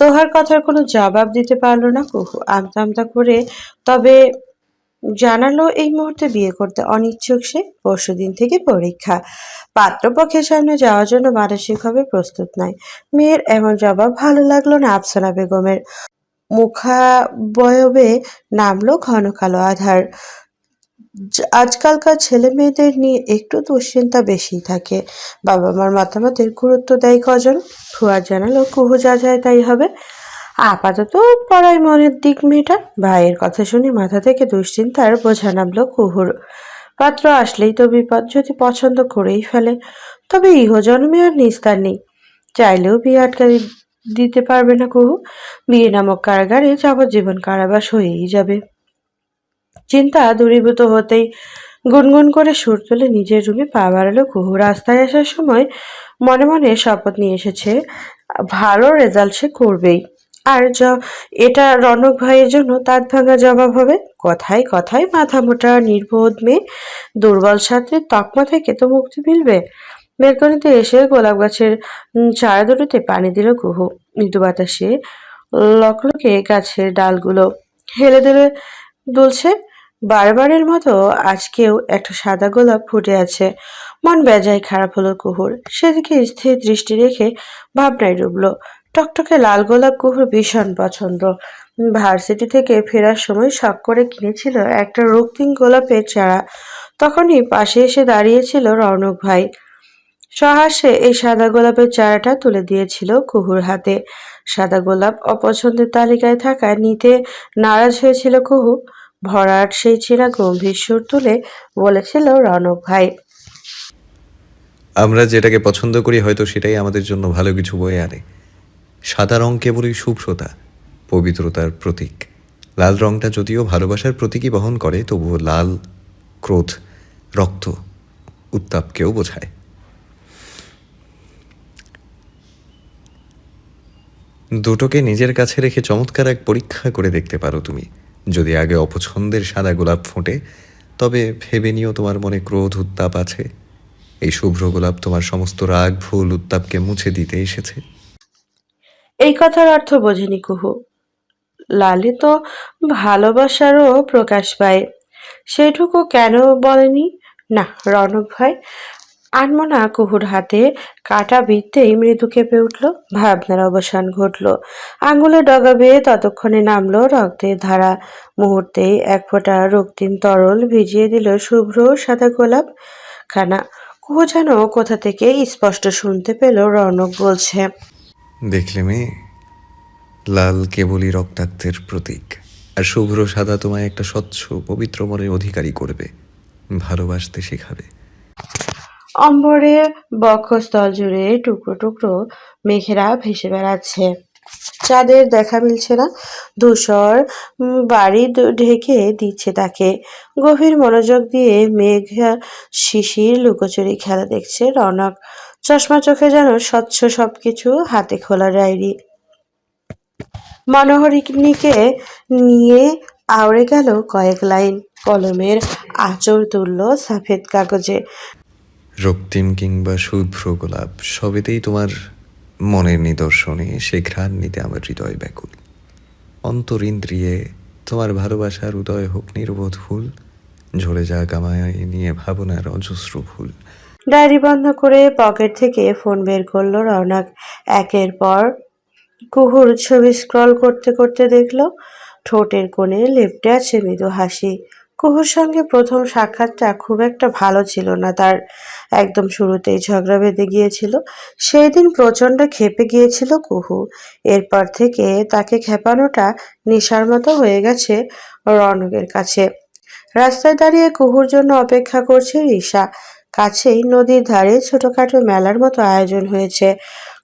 তোহার কথার কোনো জবাব দিতে পারল না কুহু। আমতা আমতা করে তবে জানালো, এই মুহূর্তে বিয়ে করতে অনিচ্ছুক সে, পরশুদিন থেকে পরীক্ষা। পাত্রপক্ষের সামনে যাওয়ার জন্য মানসিকভাবে প্রস্তুত নয় মেয়ের এমন জবাব ভালো লাগল না আফসানা বেগমের। মুখাবয়বে নামলো ঘন কালো আধার। আজকালকার ছেলে মেয়েদের নিয়ে একটু দুশ্চিন্তা বেশি থাকে। বাবা মার মতামতের গুরুত্ব দেয় কজন? ফুয়া জানালো, কুহু যা যায় তাই হবে। আপাতত পড়ায় মনের দিক মেয়েটা ভাইয়ের কথা শুনে মাথা থেকে দুশ্চিন্তার বোঝা নামলো কুহুর। পাত্র আসলেই তো বিপদ যদি পছন্দ করেই ফেলে। তবে ইহজন্মে আর নিস্তার নেই। চাইলেও বিয়ে আটকারি দিতে পারবে না কুহু। বিয়ে নামক কারাগারে যাবজ্জীবন কারাবাস হয়েই যাবে। চিন্তা দূরীভূত হতেই গুনগুন করে সুর তুলে নিজের রুমে পা বাড়ালো কুহু। রাস্তায় আসার সময় মনে মনে শপথ নিয়ে এসেছে, ভালো রেজাল্ট সে করবেই। আর এটা রনক ভাইয়ের জন্য তাঁত ভাঙা জবাব হবে? কথায় কথায় মাথা মোটা, নির্বোধ মেয়ে। দুর্বল ছাত্রের তকমা থেকে তো মুক্তি মিলবে। বেলকনিতে এসে গোলাপ গাছের চারা দুটোতে পানি দিল কুহু। মৃদু বাতাসে লকলকে গাছের ডালগুলো হেলে দিলে দুলছে। বারবারের মতো আজকেও একটা সাদা গোলাপ ফুটে আছে। মন বেজায় খারাপ হলো কুহুর। সেদিকে স্থির দৃষ্টি রেখে ভাবনায় ডুবলো। টকটকে লাল গোলাপ কুহুর ভীষণ পছন্দ। ভার্সিটি থেকে ফেরার সময় শখ করে কিনেছিল একটা রক্তিম গোলাপের চারা। তখনই পাশে এসে দাঁড়িয়েছিল রৌনক ভাই। সহাসে এই সাদা গোলাপের চারাটা তুলে দিয়েছিল কুহুর হাতে। সাদা গোলাপ অপছন্দের তালিকায় থাকায় নিতে নারাজ হয়েছিল কুহু। ভরাট সেই চেনা গম্ভীর সুর তুলে বলেছিল রনক ভাই। আমরা যেটাকে পছন্দ করি হয়তো সেটাই আমাদের জন্য ভালো কিছু বয়ে আনে। সাদা রং কেবলই শুভ্রতা, পবিত্রতার প্রতীক। লাল রংটা যদিও ভালোবাসার প্রতীকই বহন করে, তবুও লাল ক্রোধ, রক্ত উত্তাপকেও বোঝায়। দুটোকে নিজের কাছে রেখে চমৎকার এক পরীক্ষা করে দেখতে পারো তুমি। যদি আগে অপছন্দের সাদা গোলাপ ফোটে, তবে ভেবে নিও তোমার মনে ক্রোধ উত্তাপ আছে। এই শুভ্র গোলাপ তোমার সমস্ত রাগ, ভুল উত্তাপকে মুছে দিতে এসেছে। এই কথার অর্থ বোঝেনি কুহু। লালে তো ভালোবাসারও প্রকাশ পায়। সেটুকু কেন বলেনি? না রনক ভাই আনমনা কুহুর হাতে কাটা বিদ্যেই মৃদু কেঁপে উঠল। ভাবনার অবসান ঘটল। আঙুলে ডগা বেয়ে ততক্ষণে নামলো রক্তের ধারা। মুহূর্তেই এক ফোঁটা রক্তিম তরল ভিজিয়ে দিল শুভ্র সাদা গোলাপ। খানা, কুহু যেন কোথা থেকে স্পষ্ট শুনতে পেল রনক বলছে। দেখলে মেয়ে, লাল কেবলই রক্তাক্তের প্রতীক। আর শুভ্র সাদা তোমায় একটা স্বচ্ছ, পবিত্র মনের অধিকারী করবে। ভালোবাসতে শেখাবে। অম্বরে বক্ষস্থল জুড়ে টুকরো টুকরো মেঘেরা ভেসে বেড়াচ্ছে। চাঁদের দেখা মিলছে না। ধূসর বাড়ি ঢেকে দিচ্ছে তাকে। গভীর মনোযোগ দিয়ে মেঘ শিশির লুকোচুরি খেলা দেখছে রনক। চশমা চোখে যেন স্বচ্ছ সবকিছু হাতে খোলা ডায়েরি। মনোহরিণীকে নিয়ে আওড়ে গেল কয়েক লাইন। কলমের আঁচড় তুলল সাফেদ কাগজে। রক্তিম কিংবা শুভ্র গোলাপ সবেতেই তোমার মনের নিদর্শনে সে ঘ্রাণ নিতে আমার হৃদয় ব্যাকুল। অন্তরিন্দ্রিয়ে তোমার ভালোবাসার উদয় হোক নির্বোধ ফুল, ঝরে যাক আমায় নিয়ে ভাবনার অজস্র ফুল ডায়েরি বন্ধ করে পকেট থেকে ফোন বের করল রওনাক। একের পর কুহুর ছবি স্ক্রল করতে করতে দেখল ঠোঁটের কোণে লেপটে আছে মৃদু হাসি। কুহুর সঙ্গে প্রথম সাক্ষাৎটা খুব একটা ভালো ছিল না। তার একদম শুরুতেই ঝগড়া বেঁধে গিয়েছিল। সেই দিন প্রচণ্ড ক্ষেপে গিয়েছিল কুহু। এরপর থেকে তাকে খেপানোটা নেশার মতো হয়ে গেছে রনকের কাছে। রাস্তায় দাঁড়িয়ে কুহুর জন্য অপেক্ষা করছে রিসা কাছেই নদীর ধারে ছোটখাটো মেলার মতো আয়োজন হয়েছে।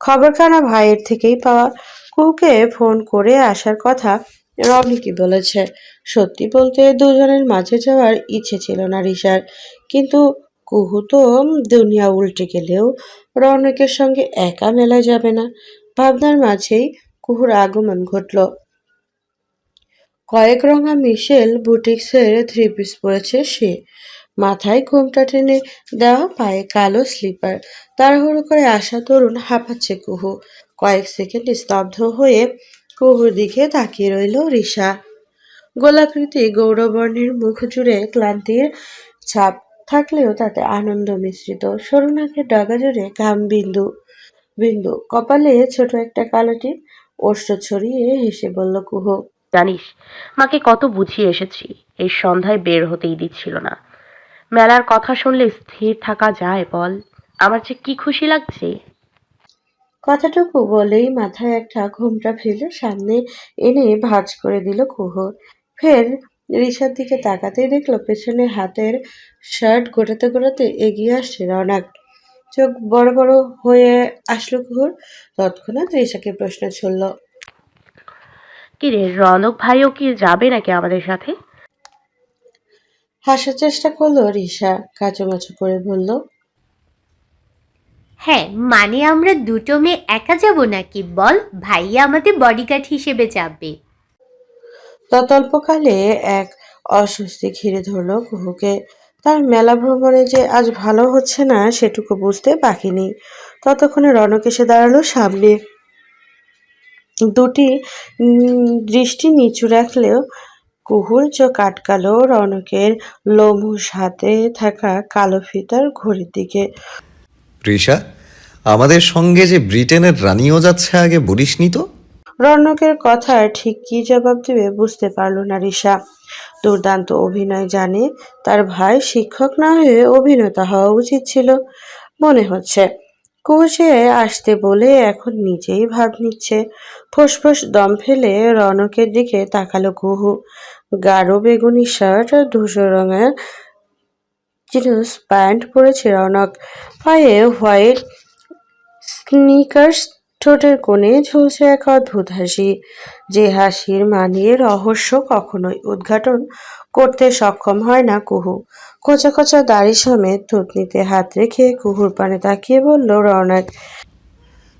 খবরখানা ভাইয়ের থেকেই পাওয়া। কুহুকে ফোন করে আসার কথা রনিকে বলেছে? সত্যি বলতে দুজনের মাঝে যাওয়ার ইচ্ছে ছিল না রিসার কিন্তু কুহু তো দুনিয়া উল্টে গেলেও রৌনকের সঙ্গে একা মেলা যাবে না। ভাবনার মাঝেই কুহুর আগমন ঘটল। কয়েক রঙা মিশেল বুটিক্সের থ্রি পিস পরেছে সে। মাথায় ঘোমটা টেনে দেওয়া পায়ে কালো স্লিপার। তাড়াহুড়ো করে আসা তরুণ হাঁপাচ্ছে কুহু। কয়েক সেকেন্ড স্তব্ধ হয়ে কুহুর দিকে তাকিয়ে রইল রিসা গোলাকৃতি গৌরবর্ণের মুখ জুড়ে ক্লান্তির ছাপ থাকলেও তাতে আনন্দ মিশ্রিত। সরু নাকের ডগা জুড়ে ঘাম বিন্দু বিন্দু। কপালে ছোট একটা কালো টিপ ওষ্ঠ ছড়িয়ে হেসে বলল, কুহু, জানিস, মাকে কত বুঝিয়ে এসেছি। এই সন্ধ্যায় বের হতেই দিচ্ছিল না। মেলার কথা শুনলে স্থির থাকা যায় বল। আমার যে কি খুশি লাগছে কথাটুকু বলেই মাথায় একটা ঘোমটা ফেলে সামনে এনে ভাঁজ করে দিল কুহু ফের রিসার দিকে তাকাতেই দেখল পেছনে হাতের শার্ট গোটাতে গোটাতে এগিয়ে আসছে রনাক। চোখ বড় বড় হয়ে আসলো কুহুর। তৎক্ষণাৎ রিসাকে প্রশ্ন ছুড়ল কি রে রনক ভাইও কি যাবে নাকি আমাদের সাথে? হাসার চেষ্টা করল রিসা কাচুমাচু করে বলল হ্যাঁ মানে আমরা দুটো মেয়ে একা যাব নাকি? বল, ভাইয়া আমাদের বডিগার্ড হিসেবে যাবে। ততল্পকালে এক অস্বস্তি ঘিরে ধরল কুহুকে তার মেলা ভ্রমণে যে আজ ভালো হচ্ছে না, সেটুকু বুঝতে বাকি নেই। ততক্ষণে রনক এসে দাঁড়াল সামনে। দুটি দৃষ্টি নিচু রাখলেও কুহুর চোখ আটকালো রনকের লোমুস হাতে থাকা কালো ফিতার ঘড়ির দিকে। রিসা আমাদের সঙ্গে যে ব্রিটেনের রানীও যাচ্ছে আগে, বলিসনি তো? রণকের কথার ঠিক কী জবাব দেবে বুঝতে পারল না রিসা দুর্দান্ত অভিনয় জানে, তার ভাই শিক্ষক না হয়ে অভিনেতা হওয়া উচিত ছিল, মনে হচ্ছে। কোচে আসতে বলে এখন নিজেই ভাব নিচ্ছে। ফোসফোস দম ফেলে রনকের দিকে তাকালো কুহু গাঢ় বেগুনি শার্ট, ধূসর রঙের জিন্স প্যান্ট পরেছে রনক। পায়ে হোয়াইট স্নিকার্স ঠোঁটের কোণে ঝুলছে এক অদ্ভুত হাসি। যে হাসির মানিয়ে রহস্য কখনোই উদ্ঘাটন করতে সক্ষম হয় না কুহু। কোচা কোচা দাড়ি সমেত থুতনিতে হাত রেখে কুহুর পানে তাকিয়ে বলল রৌনক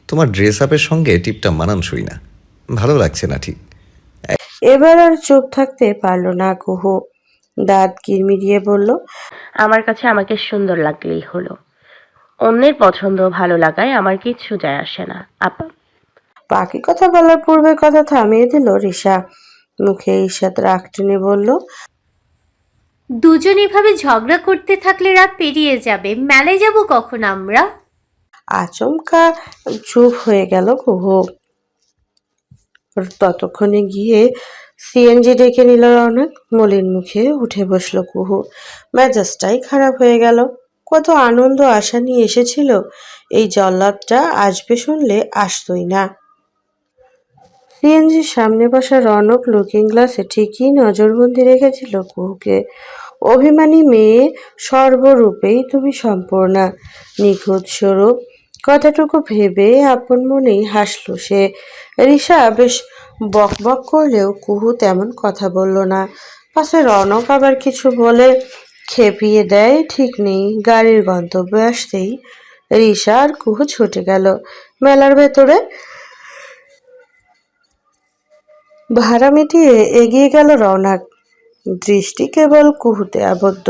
তোমার ড্রেস আপের সঙ্গে টিপটা মানানসই না। ভালো লাগছে না ঠিক। এবার আর চুপ থাকতে পারল না কুহু। দাঁত কিরমিরিয়ে বলল আমার কাছে আমাকে সুন্দর লাগলেই হলো। অন্যের পছন্দ ভালো লাগায় আমার কিচ্ছু যায় আসে না আপা। বাকি কথা বলার পূর্বে কথা থামিয়ে দিল রিসা মুখে ঈষৎ রাগ টেনে বলল দুজন এভাবে ঝগড়া করতে থাকলে রাত পেরিয়ে যাবে। মেলায় যাব কখন আমরা? আচমকা চুপ হয়ে গেল কুহু। ততক্ষণে গিয়ে সিএনজি ডেকে নিল রৌনক। মলিন মুখে উঠে বসল কুহু। মেজাজটাই খারাপ হয়ে গেল। কত আনন্দ আশা নিয়ে এসেছিল। এই জল্লাদটা আসবে শুনলে আসতই না। সিএনজির সামনে বসা রনক লুকিং গ্লাসে ঠিকই নজরবন্দি রেখেছিল কুহুকে। অভিমানী মেয়ে সর্বরূপেই তুমি সম্পূর্ণা। নিখুঁত স্বরূপ। কথাটুকু ভেবে আপন মনেই হাসলো সে। রিসা বেশ বক বক করলেও কুহু তেমন কথা বলল না। পাশে রনক আবার কিছু বলে খেপিয়ে দেয়, ঠিক নেই, গাড়ির গন্তব্যে আসতেই রিসা আর কুহু ছুটে গেল। মেলার ভেতরে ভাড়া মিটিয়ে এগিয়ে গেল রওনাক দৃষ্টি কেবল কুহুতে আবদ্ধ।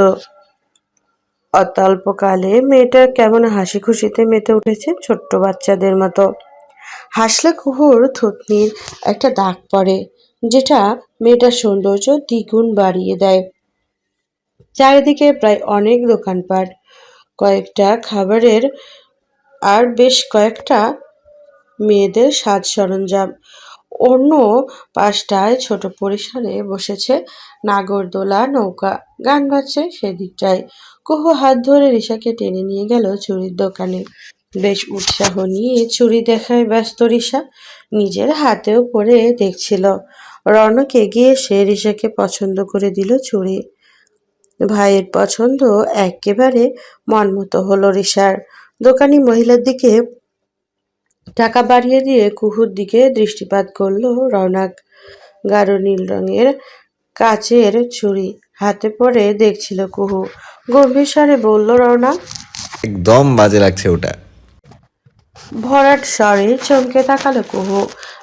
অত্যল্পকালে মেয়েটা কেমন হাসি খুশিতে মেতে উঠেছে ছোট্ট বাচ্চাদের মতো। হাসলে কুহুর থুতনির একটা দাগ পড়ে, যেটা মেয়েটার সৌন্দর্য দ্বিগুণ বাড়িয়ে দেয়। চারিদিকে প্রায় অনেক দোকানপাট, কয়েকটা খাবারের আর বেশ কয়েকটা মেয়েদের সাজ সরঞ্জাম। অন্য পাশটায় ছোট পরিসরে বসেছে নাগরদোলা নৌকা, গান বাজছে সেদিকটায়। কুহু হাত ধরে রিসাকে টেনে নিয়ে গেল চুরির দোকানে। বেশ উৎসাহ নিয়ে চুরি দেখায় ব্যস্ত রিসা নিজের হাতেও পরে দেখছিল। রনক এগিয়ে এসে রিসাকে পছন্দ করে দিল চুরি ভাইয়ের পছন্দ একেবারে মনমতো হলো রিসার দোকানি মহিলার দিকে টাকা বাড়িয়ে দিয়ে কুহুর দিকে দৃষ্টিপাত করল রৌনক। গাঢ় নীল রঙের কাচের চুড়ি হাতে পরে দেখছিল কুহু। গম্ভীর স্বরে বলল, রৌনক? একদম বাজে লাগছে ওটা। ভরাট স্বরে চমকে তাকালো কুহু।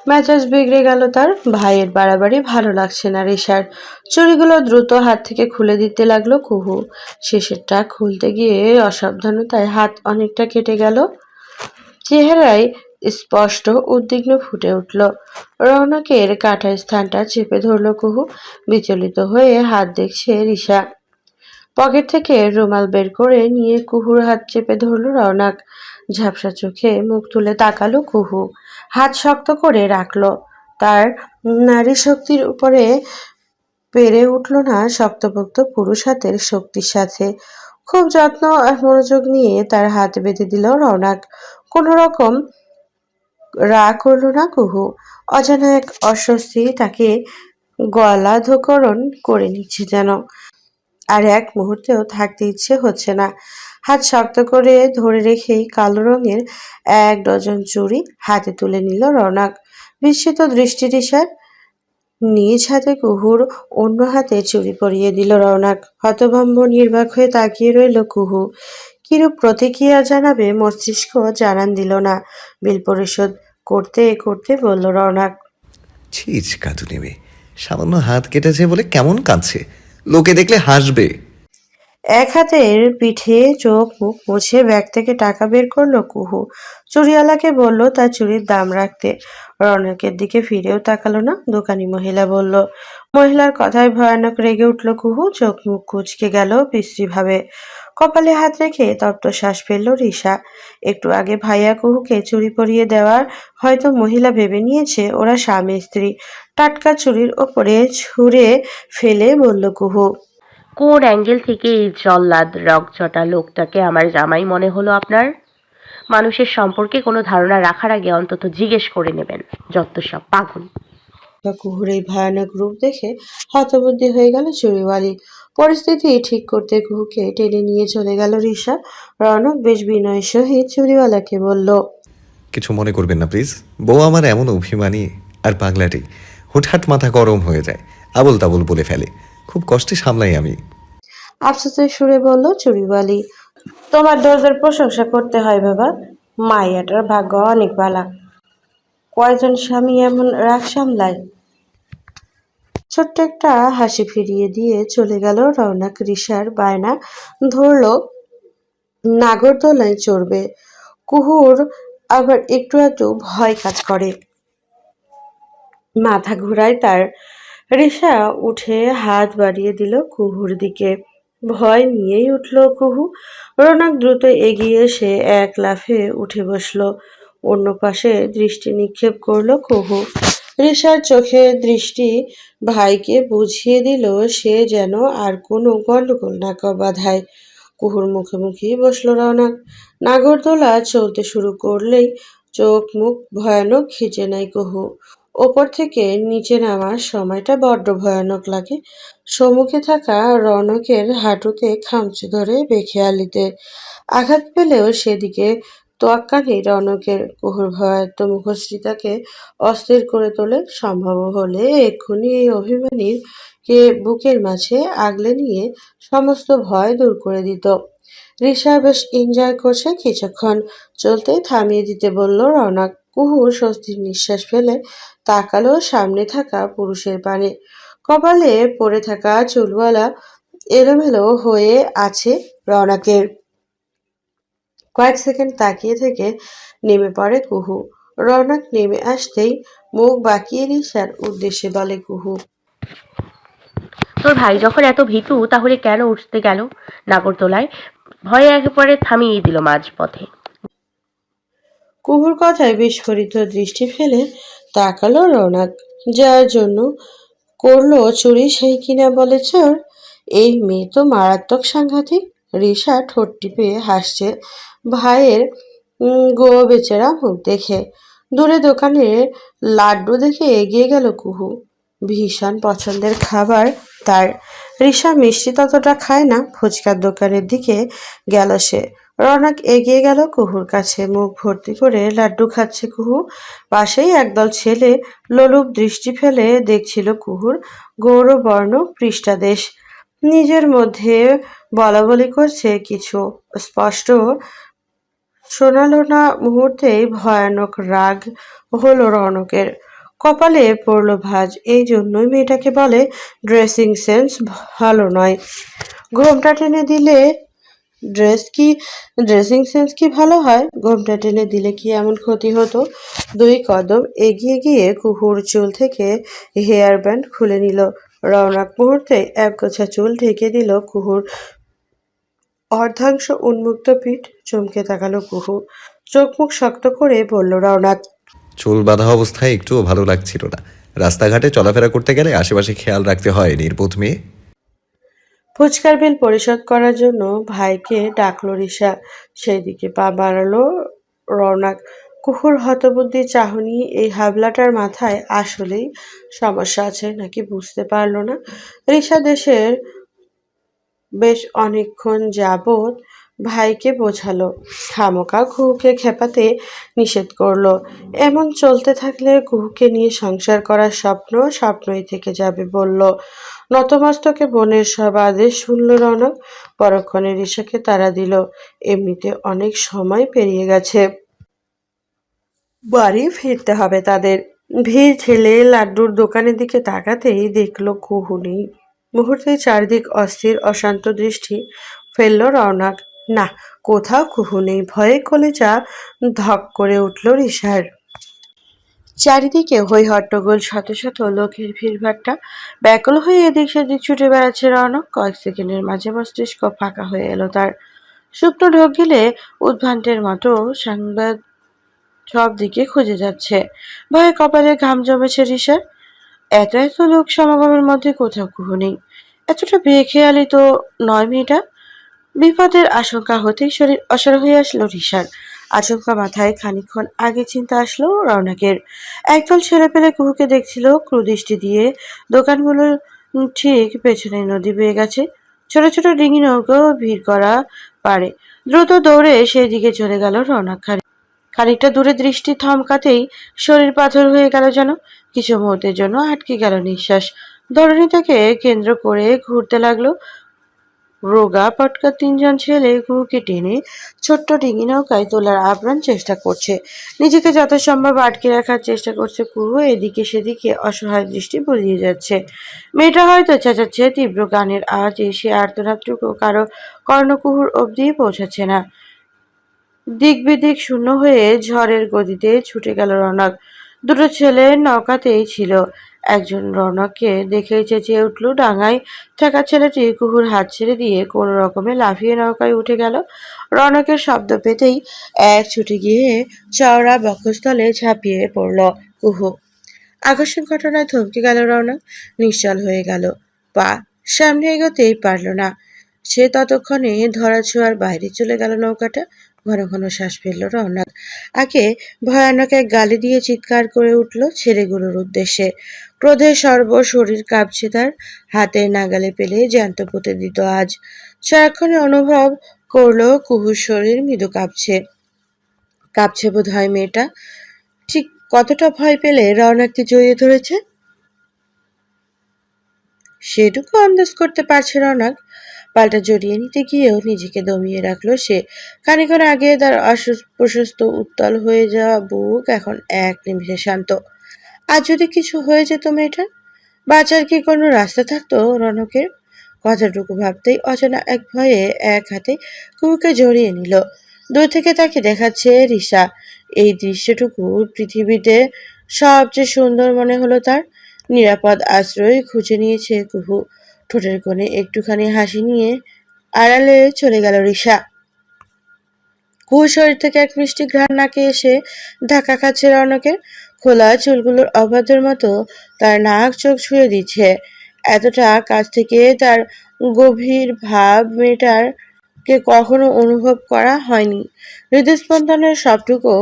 মেজাজ বিগড়ে গেল তার। ভাইয়ের বাড়াবাড়ি ভালো লাগছে না রেশার। চুরিগুলো দ্রুত হাত থেকে খুলে দিতে লাগল কুহু। শেষেরটা খুলতে গিয়ে অসাবধানতায় হাত অনেকটা কেটে গেল। চেহারায় স্পষ্ট উদ্বিগ্ন ফুটে উঠল। রৌনকের কাঠার স্থানটা চেপে ধরল কুহু। বিচলিত হয়ে হাত দেখছে রিসা পকেট থেকে রুমাল বের করে নিয়ে কুহুর হাত চেপে ধরল রৌনক ঝাপসা চোখে মুখ তুলে তাকালো কুহু। হাত শক্ত করে রাখল। তার নারী শক্তির উপরে পেরে উঠল না শক্তপোক্ত পুরুষ হাতের শক্তির সাথে। খুব যত্ন আর মনোযোগ নিয়ে তার হাত বেঁধে দিল রৌনক কোনো রকম রাগ করল না কুহু। অজানা এক অস্বস্তি তাকে গলা ধকরণ করে নিচ্ছে যেন। আর এক মুহূর্তেও থাকতে ইচ্ছে হচ্ছে না। হাত শক্ত করে ধরে রেখেই কালো রঙের এক ডজন চুড়ি হাতে তুলে নিল রৌনক। বিস্মিত দৃষ্টি রিসার নিজ হাতে কুহুর অন্য হাতে চুরি পরিয়ে দিল রৌনক। হতভম্ব, নির্বাক হয়ে তাকিয়ে রইল কুহু। কিরূপ প্রতিক্রিয়া জানাবে মস্তিষ্ক জানান দিল না। বিল পরিশোধ করতে করতে বলল রৌনক। ছিচ কাতু নেবে সামান্য হাত কেটেছে বলে কেমন কাঁদছে? লোকে দেখলে হাসবে। এক হাতের পিঠে চোখ মুখ মুছে ব্যাগ থেকে টাকা বের করল কুহু। চুরিওয়ালাকে বলল তার চুরির দাম রাখতে। রনকের দিকে ফিরেও তাকালো না, দোকানি মহিলা বলল, মহিলার কথায় ভয়ানক রেগে উঠল কুহু, চোখ মুখ কুচকে গেল বিশ্রীভাবে। কপালে হাত রেখে তপ্ত শ্বাস ফেলল রিসা। একটু আগে ভাইয়া কুহুকে চুরি পরিয়ে দেওয়ার হয়তো মহিলা ভেবে নিয়েছে, ওরা স্বামী স্ত্রী। টাটকা চুরির ওপরে ছুঁড়ে ফেলে বলল কুহু কোন অ্যাঙ্গেল থেকে এই জল্লাদ রকচটা লোকটাকে আমার জামাই মনে হলো আপনার? মানুষের সম্পর্কে কোনো ধারণা রাখার আগে অন্তত জিজ্ঞেস করে নেবেন যত সব পাগল। বা কুহুর এই ভয়ানক রূপ দেখে হতবুদ্ধি হয়ে গেল চুরিওয়ালি পরিস্থিতি ঠিক করতে কুহুকে টেনে নিয়ে চলে গেল রিসা রনক বেশ বিনয়ের সহিত চুরিওয়ালাকে বলল কিছু মনে করবেন না প্লিজ। বউ আমার এমন অভিমানী আর পাগলাটি। হুটহাট মাথা গরম হয়ে যায়। আবল তাবল বলে ফেলে। খুব কষ্টে সামলাই আমি। আফসোসের সুরে বলল চুরিওয়ালি, তোমার দরদের প্রশংসা করতে হয় বাবা। মাইয়াটার ভাগ্য অনেক বালা। কয়জন স্বামী এমন রাগ সামলায়? ছোট্ট একটা হাসি ফিরিয়ে দিয়ে চলে গেল রওনাক রিসার বায়না। ধরলো, নাগরদোলায় চড়বে। কুহুর আবার একটু একটু ভয় কাজ করে। মাথা ঘুরায় তার রিসা উঠে হাত বাড়িয়ে দিল কুহুর দিকে। ভয় নিয়েই উঠল কুহু। রৌনক দ্রুত এগিয়ে সে এক লাফে উঠে বসল। অন্য পাশে দৃষ্টি নিক্ষেপ করল কুহু। রিসার চোখে দৃষ্টি ভাইকে বুঝিয়ে দিল সে যেন আর কোনো গন্ডগোল না বাধায়। কুহুর মুখোমুখি বসল রৌনক নাগরদোলা চলতে শুরু করলেই চোখ মুখ ভয়ানক খিচে নেয় কুহু। ওপর থেকে নিচে নামার সময়টা বড্ড ভয়ানক লাগে। সম্মুখে থাকা রনকের হাঁটুতে খামচে ধরে বেখেয়ালিতে আঘাত পেলেও সেদিকে তোয়াক্কা নেই রনকের। কুহুর ভয়াত্ম মুখশ্রী তাকে অস্থির করে তোলে। সম্ভব হলে এক্ষুনি এই অভিমানীর কে বুকের মাঝে আগলে নিয়ে সমস্ত ভয় দূর করে দিত। রিসা বেশ এনজয় করছে কিছুক্ষণ। চলতে থামিয়ে দিতে বলল রৌনক। কুহু স্বস্তির নিঃশ্বাস ফেলে তাকালো সামনে থাকা পুরুষের পানে। কপালে পড়ে থাকা চুলওয়ালা এলোমেলো হয়ে আছে রৌনকের কয়েক সেকেন্ড তাকিয়ে থেকে নেমে পড়ে কুহু। রৌনক নেমে আসতেই মুখ বাঁকিয়ে নিশার উদ্দেশ্যে বলে কুহু তোর ভাই যখন এত ভীতু তাহলে কেন উঠতে গেল? নাগরদোলায় ভয়ে একেবারে থামিয়ে দিল মাঝপথে। কুহুর কথায় বিস্ফোরিত দৃষ্টি ফেলে তাকালো রৌনক, যার জন্য করল চুরি সেই কিনা বলে, চোর, এই মেয়ে তো মারাত্মক সাংঘাতিক। রিসা ঠোঁট টিপে হাসছে, ভাইয়ের গো বেচারা মুখ দেখে। দূরে দোকানে লাড্ডু দেখে এগিয়ে গেল কুহু। ভীষণ পছন্দের খাবার তার। রিসা মিষ্টি ততটা খায় না, ফুচকার দোকানের দিকে গেল সে। রনক এগিয়ে গেল কুহুর কাছে। মুখ ভর্তি করে লাড্ডু খাচ্ছে কুহু। পাশেই একদল ছেলে লোলুপ দৃষ্টি ফেলে দেখছিল কুহুর গৌরবর্ণ পৃষ্ঠাদেশ নিজের মধ্যে বলা বলি করছে কিছু স্পষ্ট। শোনালো না মুহূর্তেই ভয়ানক রাগ হলো রনকের। কপালে পড়ল ভাঁজ। এই জন্যই মেয়েটাকে বলে ড্রেসিং সেন্স ভালো নয়। ঘোমটা টেনে দিলে ড্রেস কি ড্রেসিং সেন্স কি ভালো হয়? ঘোমটা টেনে দিলে কি এমন ক্ষতি হতো? দুই কদম এগিয়ে গিয়ে কুহুর চুল থেকে হেয়ার ব্যান্ড খুলে নিল। রওনাক মুহূর্তে এক গোছা চুল ঢেকে দিল কুহুর। অর্ধাংশ উন্মুক্ত পিঠ চমকে তাকালো কুহু। চোখ মুখ শক্ত করে বলল, রওনাক। চুল বাঁধা অবস্থায় একটুও ভালো লাগছিল না। রাস্তাঘাটে চলাফেরা করতে গেলে আশেপাশে খেয়াল রাখতে হয়, নির্বোধ মেয়ে। ফুচকার বিল পরিশোধ করার জন্য ভাইকে ডাকলো রিসা সেই দিকে পা বাড়ালো রওনাক। কুকুর হতবুদ্ধি চাহনি এই হাবলাটার মাথায় আসলেই সমস্যা আছে, নাকি বুঝতে পারল না। রিসা দেশের বেশ অনেকক্ষণ যাবৎ ভাইকে বোঝালো খামোকা কুহুকে খেপাতে নিষেধ করল। এমন চলতে থাকলে কুহুকে নিয়ে সংসার করার স্বপ্ন স্বপ্নই থেকে যাবে বলল। নতমস্তকে বোনের সব আদেশ শুনল রনক, পরক্ষণে রিসাকে তারা দিল। এমনিতে অনেক সময় পেরিয়ে গেছে। বাড়ি ফিরতে হবে তাদের। ভিড় ঠেলে লাড্ডুর দোকানের দিকে তাকাতেই দেখল কুহু নেই মুহূর্তে চারদিক অস্থির, অশান্ত দৃষ্টি ফেলল রওনাক না, কোথাও কুহু নেই ভয়ে কলে কলেজা ধক করে উঠল রিসার চারিদিকে হই হট্টগোল শত শত লোকের ভিড়ভাট্টা। ব্যাকুল হয়ে এদিক সেদিক ছুটে বেড়াচ্ছে রওনক কয়েক সেকেন্ডের মাঝে মস্তিষ্ক ফাঁকা হয়ে এলো তার। শুকনো ঢোক গেলে উদ্ভ্রান্তের মতো সংবাদ সব দিকে খুঁজে যাচ্ছে। ভয়ে কপালে ঘাম জমেছে রিসার। এত এত লোক সমাগমের মধ্যে কোথাও কুহু নেই। এতটা বেখেয়ালি তো নয় মেয়েটা। বিপদের আশঙ্কা হতেই শরীর অসাড় হয়ে আসলো রিসার। আচমকা মাথায় খানিকক্ষণ আগে চিন্তা আসলো রওনাকের। একদল ছেলে পেলে কুহুকে দেখছিল ক্রুদৃষ্টি দিয়ে। দোকানগুলোর ঠিক পেছনে নদী বয়ে গেছে। ছোট ছোট ডিঙি নৌকো ভিড় করা পারে। দ্রুত দৌড়ে সেই দিকে চলে গেল রওনাক খান। খানিকটা দূরে দৃষ্টি থমকাতেই শরীর পাথর হয়ে গেল যেন। কিছু মুহূর্তের জন্য আটকে গেল নিঃশ্বাস। ধরণীটাকে কেন্দ্র করে ঘুরতে লাগল। রোগা পটকা তিনজন ছেলে কুহুকে টেনে ছোট্ট ডিঙি নৌকায় তোলার আপ্রাণ চেষ্টা করছে। নিজেকে যথাসম্ভব আটকে রাখার চেষ্টা করছে কুহু, এদিকে সেদিকে অসহায় দৃষ্টি বুলিয়ে যাচ্ছে। মেয়েটা হয়তো চেঁচাচ্ছে, তীব্র গানের আওয়াজ এসে আর্তনাদটুকু কারও কর্ণকুহুর অবধি পৌঁছাচ্ছে না। দিক বিদিক শূন্য হয়ে ঝড়ের গতিতে ছুটে গেল রনক। দুটো ছেলে নৌকাতেই ছিল। একজন রনককে দেখেই চেঁচিয়ে উঠল ডাঙায়। থাকা ছেলেটি কুহুর হাত ছেড়ে দিয়ে কোনো রকমে লাফিয়ে নৌকায় উঠে গেল। রনকের শব্দ পেতেই এক ছুটে গিয়ে চওড়া বক্ষস্থলে ঝাঁপিয়ে পড়ল কুহু। আকর্ষণ ঘটনায় থমকে গেল রনক, নিশ্চল হয়ে গেল। পা সামনে এগোতেই পারল না। সে ততক্ষণে ধরা ছোঁয়ার বাইরে চলে গেল নৌকাটা। ঘন ঘন শ্বাস ফেলল রওনাক আগে ভয়ানক এক গালি দিয়ে চিৎকার করে উঠল ছেলেগুলোর উদ্দেশ্যে। ক্রোধে সর্ব শরীর কাঁপছে তার হাতের নাগালে পেলে জ্যান্ত পুঁতে দিত আজ। সারাক্ষণে অনুভব করল কুহুর শরীর মৃদু কাঁপছে। কাঁপছে বোধ হয় মেয়েটা। ঠিক কতটা ভয় পেলে রওনাককে জড়িয়ে ধরেছে? সেটুকু আন্দাজ করতে পারছে রওনাক পাল্টা জড়িয়ে নিতে গিয়েও নিজেকে দমিয়ে রাখল সে। খানিক্ষণ আগে তার প্রশস্ত উত্তাল হয়ে যাওয়া বুক এখন এক নিমিষে শান্ত। আর যদি কিছু হয়ে যেত মেয়েটার, বাঁচার কি কোনো রাস্তা থাকতো রনকের? কথাটুকু ভাবতেই অচেনা এক ভয়ে এক হাতে কুকুকে জড়িয়ে নিল। দূর থেকে তাকে দেখাচ্ছে রিসা। এই দৃশ্যটুকু পৃথিবীতে সবচেয়ে সুন্দর মনে হলো তার। নিরাপদ আশ্রয় খুঁজে নিয়েছে কুহু। ঠোঁটের কোণে একটুখানি হাসি নিয়ে আড়ালে চলে গেল রিসা। কুহু শরীর থেকে এক মিষ্টি ঘ্রাণ নাকে এসে ধাক্কা খাচ্ছে রনকের। খোলা চুলগুলোর অবাধের মতো তার নাক চোখ ছুঁয়ে দিচ্ছে। এতটা কাছ থেকে তার গভীর ভাব মেয়েটার কে কখনো অনুভব করা হয়নি। হৃদস্পন্দনের সবটুকু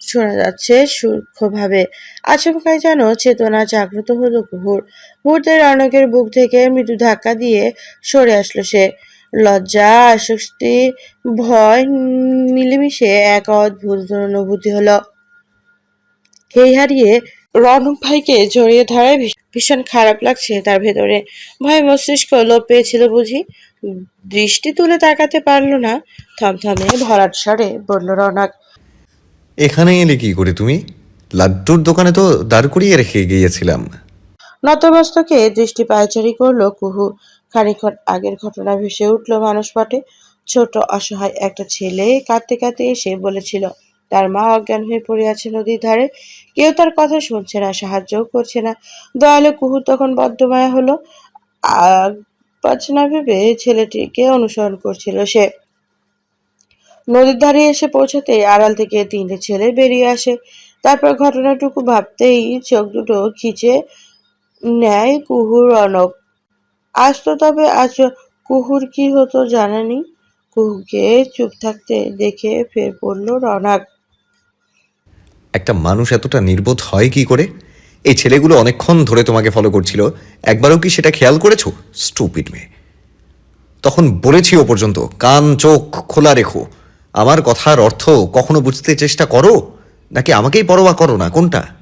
শোনা যাচ্ছে সূক্ষ্মভাবে। আচমকায় যেন চেতনা জাগ্রত হলো কুহুর। মুহূর্তে রনকের বুক থেকে মৃদু ধাক্কা দিয়ে সরে আসলো সে। লজ্জা আশ্বস্তি ভয়, মিলেমিশে এক অদ্ভুত অনুভূতি হলো। হেই হারিয়ে রনক ভাইকে জড়িয়ে ধরায় ভীষ- ভীষণ খারাপ লাগছে তার ভেতরে। ভয় মস্তিষ্ক লোপ পেয়েছিল বুঝি। দৃষ্টি তুলে তাকাতে পারল না। থমথমে ভরাট স্বরে বলল রনক এখানে এলে কি করে তুমি? লাড্ডুর দোকানে তো দাঁড় করিয়ে রেখে গিয়েছিলাম। নতমস্তকে দৃষ্টি পায়চারি করল কুহু। খানিক্ষণ আগের ঘটনা ভেসে উঠল মানুষ পটে ছোট অসহায় একটা ছেলে কাঁদতে কাঁদতে এসে বলেছিল তার মা অজ্ঞান হয়ে পড়ে আছে নদীর ধারে। কেউ তার কথা শুনছে না, সাহায্যও করছে না। দয়ালু কুহুর তখন বদ্ধমায়া হলো। আর পাচ্ছে না ভেবে ছেলেটিকে অনুসরণ করছিল সে। নদীর ধারে এসে পৌঁছাতে আড়াল থেকে তিনটে ছেলে বেরিয়ে আসে। তারপর ঘটনাটুকু ভাবতেই চোখ দুটো খিচে নেয় কুহুর অনব। আজ তো তবে আজ কুহুর কি হতো জানা নেই কুহুকে চুপ থাকতে দেখে ফের পড়ল রনাক। একটা মানুষ এতটা নির্বোধ হয় কি করে? এই ছেলেগুলো অনেকক্ষণ ধরে তোমাকে ফলো করছিল। একবারও কি সেটা খেয়াল করেছ? স্টুপিড মেয়ে। তখন বলেছি ও পর্যন্ত, কান, চোখ খোলা রেখো। আমার কথার অর্থ কখনো বুঝতে চেষ্টা করো? নাকি আমাকেই পরোয়া করো না? কোনটা?